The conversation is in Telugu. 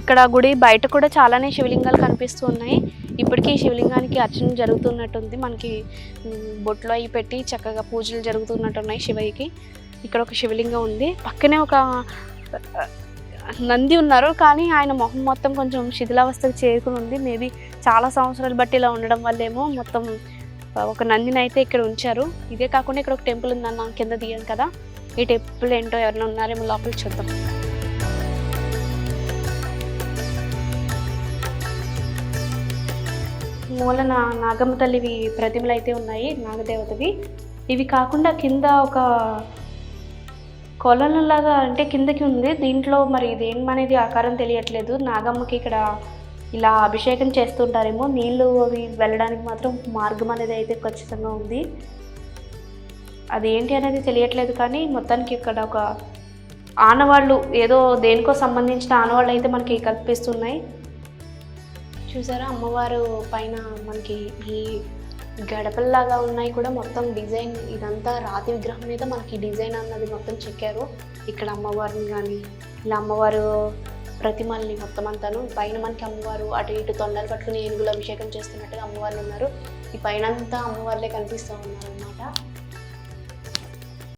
ఇక్కడ గుడి బయట కూడా చాలానే శివలింగాలు కనిపిస్తూ ఉన్నాయి. ఇప్పటికీ శివలింగానికి అర్చన జరుగుతున్నట్టుంది. మనకి ఉమ్, బొట్లు అవి పెట్టి చక్కగా పూజలు జరుగుతున్నట్టున్నాయి శివయ్యకి. ఇక్కడ ఒక శివలింగం ఉంది. పక్కనే ఒక నంది ఉన్నారు. కానీ ఆయన మొహం మొత్తం కొంచెం శిథిలావస్థకు చేరుకుని ఉంది. మేబీ చాలా సంవత్సరాలు బట్టి ఇలా ఉండడం వల్లేమో మొత్తం ఒక నందిని అయితే ఇక్కడ ఉంచారు. ఇదే కాకుండా ఇక్కడ ఒక టెంపుల్ ఉందన్న కింద దిగాను కదా. ఈ టెంపుల్ ఏంటో ఎవరైనా ఉన్నారేమో లోపలికి చూద్దాం. మూలన నాగమ్మ తల్లివి ప్రతిమలు అయితే ఉన్నాయి నాగదేవతవి. ఇవి కాకుండా కింద ఒక కొలనులాగా అంటే కిందకి ఉంది. దీంట్లో మరి ఇదేం ఆకారం తెలియట్లేదు. నాగమ్మకి ఇక్కడ ఇలా అభిషేకం చేస్తుంటారేమో. నీళ్ళు అవి వెళ్ళడానికి మాత్రం మార్గం అనేది అయితే ఖచ్చితంగా ఉంది. అది ఏంటి అనేది తెలియట్లేదు కానీ మొత్తానికి ఇక్కడ ఒక ఆనవాళ్ళు ఏదో దేనికో సంబంధించిన ఆనవాళ్ళు అయితే మనకి కల్పిస్తున్నాయి. చూసారా? అమ్మవారు పైన మనకి ఈ గడపల్లాగా ఉన్నాయి కూడా. మొత్తం డిజైన్ ఇదంతా రాతి విగ్రహం మీద మనకి డిజైన్ అన్నది మొత్తం చెక్కారు. ఇక్కడ అమ్మవారిని కానీ ఇలా అమ్మవారు ప్రతిమల్ని మొత్తం అంతాను. పైన మనకి అమ్మవారు అటు ఇటు తొండలు పట్టుకుని ఏనుగులు అభిషేకం చేస్తున్నట్టుగా అమ్మవార్లు ఉన్నారు. ఈ పైన అంతా అమ్మవార్లే కనిపిస్తూ ఉన్నారు అనమాట